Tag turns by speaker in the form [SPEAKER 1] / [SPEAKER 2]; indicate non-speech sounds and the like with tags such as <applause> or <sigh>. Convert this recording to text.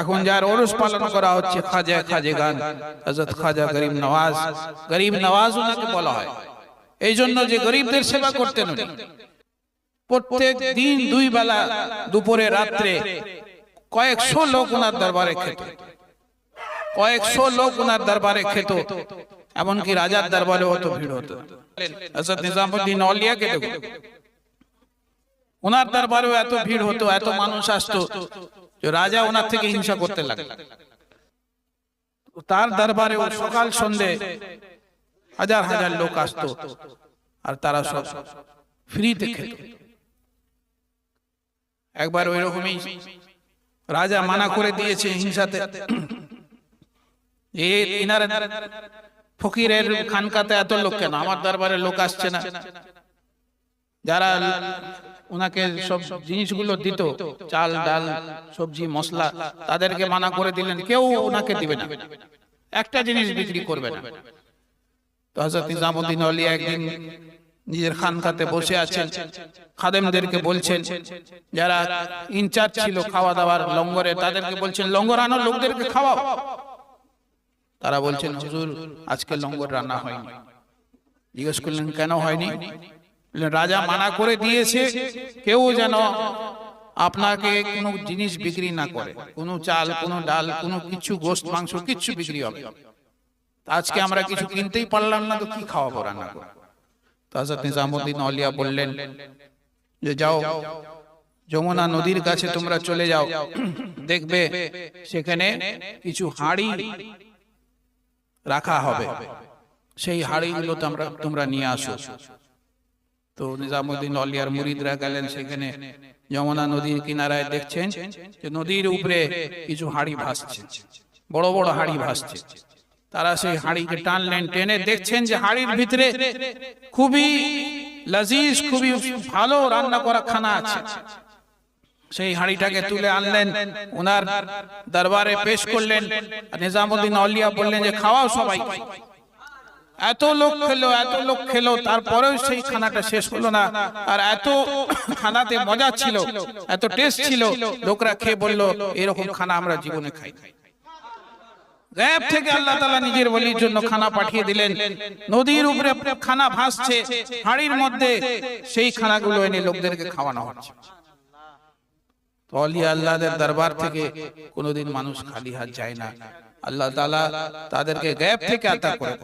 [SPEAKER 1] এখন যার ওরস পালন করা হচ্ছে খাজা খাজে গান। হজরত খাজা গরিব নওয়াজ গরিব নওয়াজ ওনাকে বলা হয়। এই জন্য যে গরিবদের সেবা করতেন উনি। প্রত্যেক দিন দুই বেলা দুপুরে রাত্রে কয়েকশো লোক ওনার দরবারে খেত। কয়েকশো লোক ওনার দরবারে খেত। এমনকি রাজার দরবারে হতো ভিড় হতো। হজরত নিজামুদ্দিন অলিয়াকে দেখুন। ওনার দরবারেও এত ভিড় হতো, এত মানুষ আসতো রাজা ওনার থেকে হিংসা করতে লাগল। তার দরবারে সকাল সন্ধে হাজার হাজার লোক আসতো আর তারা সব ফ্রিতে খেত। একবার ওই রকমই রাজা মানা করে দিয়েছে হিংসাতে। ফকিরের খানকাতে এত লোক কেন? আমার দরবারে লোক আসছে না। যারা ওনাকে সব জিনিসগুলো দিত চাল ডাল সবজি মশলা তাদেরকে মানা করে দিলেন কেউ ওনাকে দিবে না। একটা জিনিস বিক্রি করবে না। তো হজরত নিজামুদ্দিন আলী একদিন নিজের খানকাতে বসে আছেন। খাদেমদেরকে বলছেন যারা ইনচার্জ ছিল খাওয়া দাওয়ার লঙ্গরে তাদেরকে বলছেন লঙ্গর আনো লোকদেরকে খাওয়াও। তারা বলছেন হুজুর আজকে লঙ্গর রান্না হয়নি। জিজ্ঞেস করলেন কেন হয়নি? রাজা মানা করে দিয়েছে কেউ যেন আপনাকে কোনো জিনিস বিক্রি না করে কোনো চাল কোনো ডাল কোনো কিছু গোস্ত মাংস কিচ্ছু বিক্রি হবে। আজকে আমরা কিছু কিনতেই পারলাম না তো কি খাওয়াবো রান্না করে তো নিজামুদ্দিন আলিয়া বললেন যে যাও যমুনা নদীর কাছে তোমরা চলে যাও। <clears throat> দেখবে সেখানে কিছু হাড়ি রাখা হবে। সেই হাড়িগুলো তোমরা তোমরা নিয়ে আসো। তো নিজামুদ্দিন অলিয়ার মুরিদরা গেলেন সেখানে। যমুনা নদীর কিনারায় দেখছেন যে নদীর উপরে কিছু হাড়ি ভাসছে। বড় বড় হাড়ি ভাসছে। তারা সেই হাড়িকে টানলেন, টেনে দেখছেন যে হাড়ির ভিতরে খুবই লজিজ, খুবই ভালো রান্না করা খানা আছে। সেই হাঁড়িটাকে তুলে আনলেন, ওনার দরবারে পেশ করলেন। নিজামুদ্দিন আলিয়া বললেন যে, খাওয়াও সবাই এত লোক খেলো, এত লোক খেলো, তারপরেও সেই খানাটা শেষ হলো না। আর এত খানাতে মজা ছিল, এত টেস্ট ছিল, লোকরা খেয়ে বলল, এরকম খানা আমরা জীবনে খাই থেকে আল্লাহ তালা নিজের বলির জন্য খানা পাঠিয়ে দিলেন। নদীর উপরে খানা ভাসছে, হাড়ির মধ্যে সেই খানাগুলো এনে লোকদেরকে খাওয়ানো হচ্ছে। তো অলিয়া আল্লাহদের দরবার থেকে কোনোদিন মানুষ খালি হাত যায় না। আল্লাহ তালা তাদেরকে গ্যাপ থেকে আতা করে।